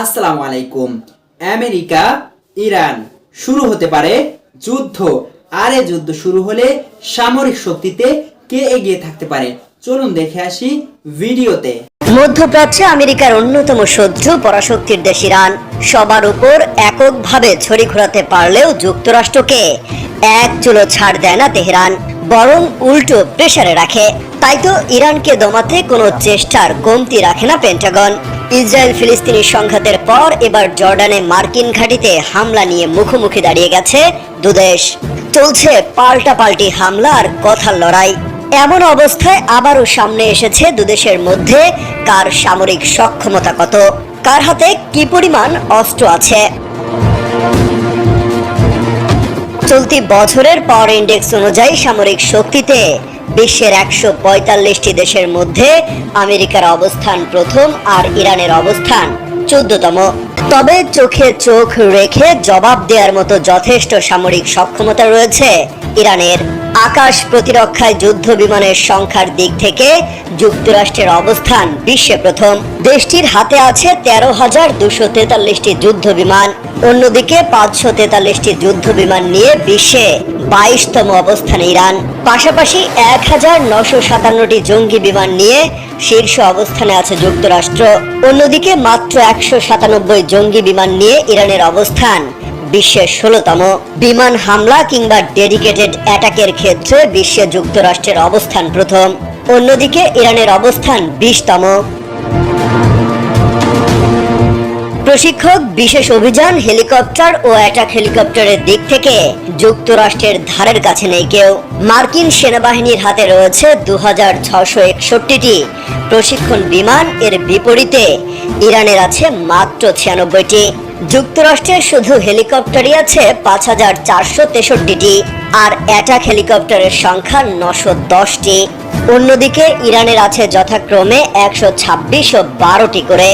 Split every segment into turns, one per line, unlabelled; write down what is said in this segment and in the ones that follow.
আসসালামু আলাইকুম। America, Iran, শুরু হতে পারে যুদ্ধ। আর যুদ্ধ শুরু হলে সামরিক শক্তিতে কে এগিয়ে থাকতে পারে? চলুন দেখে আসি ভিডিওতে।
মধ্যপ্রাচ্যে আমেরিকার অন্যতম শত্রু পরাশক্তির দেশ ইরান। সবার উপর এককভাবে ছড়ি ঘোরাতে পারলেও যুক্তরাষ্ট্রকে এক চুলো ছাড় দেয় না তেহরান, বরং উল্টো প্রেসারে রাখে। তাই তো ইরানকে দমাতে কোনো চেষ্টার কমতি রাখে না পেন্টাগন। ইসরায়েল ফিলিস্তিনি সংঘাতের পর এবার জর্ডানে মার্কিন ঘাঁটিতে হামলা নিয়ে মুখোমুখি দাঁড়িয়ে গেছে দুদেশ। চলছে পাল্টা পাল্টি হামলা আর কথার লড়াই। এমন অবস্থায় আবারও সামনে এসেছে দুদেশের মধ্যে কার সামরিক সক্ষমতা কত? কার হাতে কি পরিমাণ অস্ত্র আছে? চলতি বছরের পাওয়ার ইন্ডেক্স অনুযায়ী সামরিক শক্তিতে বিশ্বের একশো পঁয়তাল্লিশটি দেশের মধ্যে আমেরিকার অবস্থান প্রথম আর ইরানের অবস্থান চোদ্দতম। তবে চোখে চোখ রেখে জবাব দেওয়ার মতো যথেষ্ট সামরিক সক্ষমতা রয়েছে ইরানের। আকাশ প্রতিরক্ষায় যুদ্ধ বিমানের সংখ্যার দিক থেকে যুক্তরাষ্ট্রের অবস্থান বিশ্বে প্রথম। দেশটির হাতে আছে তেরো হাজার দুশো তেতাল্লিশটি যুদ্ধ বিমান। অন্যদিকে পাঁচশো তেতাল্লিশটি যুদ্ধ বিমান নিয়ে বিশ্বে বাইশতম অবস্থানে ইরান। পাশাপাশি এক হাজার নশো সাতান্নটি জঙ্গি বিমান নিয়ে শীর্ষ অবস্থানে আছে যুক্তরাষ্ট্র। অন্যদিকে মাত্র একশো সাতানব্বই জঙ্গি বিমান নিয়ে ইরানের অবস্থান। বিশ্বের ষোলতম বিমান হামলা কিংবা ডেডিকেটেড অ্যাটাকের ক্ষেত্রে বিশ্বে যুক্তরাষ্ট্রের অবস্থান প্রথম। অন্যদিকে ইরানের অবস্থান বিশতম। প্রশিক্ষক, বিশেষ অভিযান, হেলিকপ্টার ও অ্যাটাক হেলিকপ্টারের দিক থেকে যুক্তরাষ্ট্রের ধারের কাছে নেই কেউ। মার্কিন সেনাবাহিনীর হাতে রয়েছে দু হাজার ছশো একষট্টিটি প্রশিক্ষণ বিমান। এর বিপরীতে ইরানের আছে মাত্র ছিয়ানব্বইটি। যুক্তরাষ্ট্রের শুধু হেলিকপ্টারই আছে পাঁচ হাজার চারশো তেষট্টিটি, আর অ্যাটাক হেলিকপ্টারের সংখ্যা নশো দশটি। অন্যদিকে ইরানের আছে যথাক্রমে একশো ছাব্বিশ ও বারোটি করে।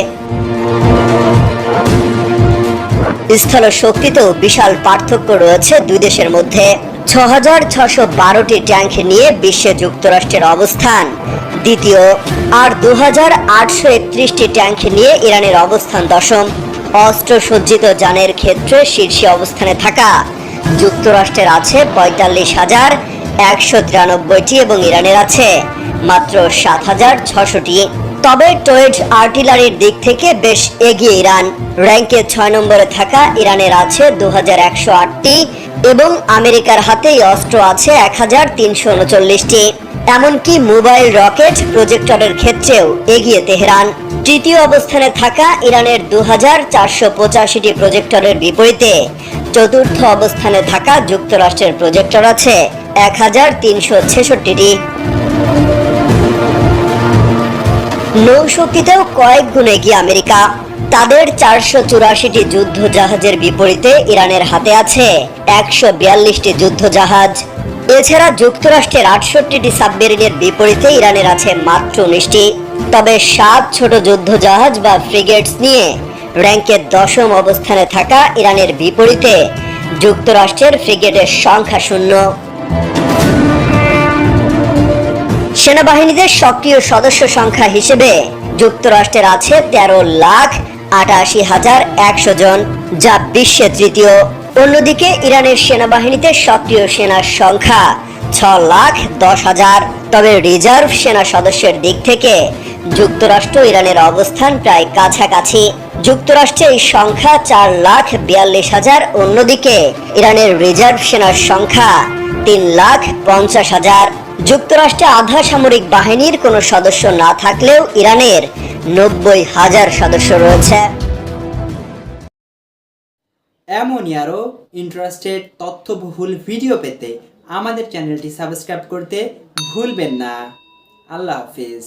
স্থল শক্তিতেও বিশাল পার্থক্য রয়েছে দুই দেশের মধ্যে। ছ হাজার ছশো বারোটি ট্যাঙ্ক নিয়ে বিশ্বে যুক্তরাষ্ট্রের অবস্থান। দ্বিতীয়, আর দু হাজার আটশো একত্রিশটি ট্যাঙ্ক নিয়ে ইরানের অবস্থান দশম। অস্ত্র সজ্জিত যানের ক্ষেত্রে শীর্ষে অবস্থানে থাকা যুক্তরাষ্ট্রের আছে পঁয়তাল্লিশ হাজার একশো তিরানব্বইটি এবং ইরানের আছে মাত্র সাত হাজার ছশোটি। তবে টোয়েড আর্টিলারির দিক থেকে বেশ এগিয়ে ইরান। র্যাঙ্কে ছয় নম্বরে থাকা ইরানের আছে দু হাজার একশো আটটি এবং আমেরিকার হাতেই অস্ত্র আছে এক হাজার তিনশো উনচল্লিশটি। এমনকি মোবাইল রকেট প্রজেক্টরের ক্ষেত্রেও এগিয়ে তেহরান। তৃতীয় অবস্থানে থাকা ইরানের দু হাজার চারশো পঁচাশিটি প্রজেক্টরের বিপরীতে চতুর্থ অবস্থানে থাকা যুক্তরাষ্ট্রের প্রজেক্টর আছে এক হাজার তিনশো ছেষট্টিটি। নৌশক্তিতেও কয়েক গুণে এগিয়ে আমেরিকা। তাদের চারশো চুরাশিটি যুদ্ধ জাহাজের বিপরীতে ইরানের হাতে আছে একশো বিয়াল্লিশটি যুদ্ধ জাহাজ এছাড়া যুক্তরাষ্ট্রের আটষট্টিটি সাবমেরিনের বিপরীতে ইরানের আছে মাত্র উনিশটি। তবে সাত ছোট যুদ্ধ জাহাজ বা ফ্রিগেটস নিয়ে র্যাঙ্কের দশম অবস্থানে থাকা ইরানের বিপরীতে যুক্তরাষ্ট্রের ফ্রিগেটের সংখ্যা শূন্য। সেনাবাহিনীদের সক্রিয় সদস্য সংখ্যা হিসেবে যুক্তরাষ্ট্রের আছে তেরো লাখ আটাশি হাজার একশো জন, যা বিশ্বে তৃতীয়। অন্যদিকে ইরানের সেনাবাহিনীতে সক্রিয় সেনার সংখ্যা ছ লাখ দশ হাজার। তবে রিজার্ভ সেনা সদস্যের দিক থেকে যুক্তরাষ্ট্র ইরানের অবস্থান প্রায় কাছাকাছি। যুক্তরাষ্ট্রে এই সংখ্যা চার লাখ বিয়াল্লিশ হাজার, অন্যদিকে ইরানের রিজার্ভ সেনার সংখ্যা তিন লাখ পঞ্চাশ হাজার। যুক্তরাষ্ট্রে আধা সামরিক বাহিনীর কোনো সদস্য না থাকলেও ইরানের নব্বই হাজার সদস্য রয়েছে।
এমনই আরও ইন্টারেস্টেড তথ্যবহুল ভিডিও পেতে আমাদের চ্যানেলটি সাবস্ক্রাইব করতে ভুলবেন না। আল্লাহ হাফিজ।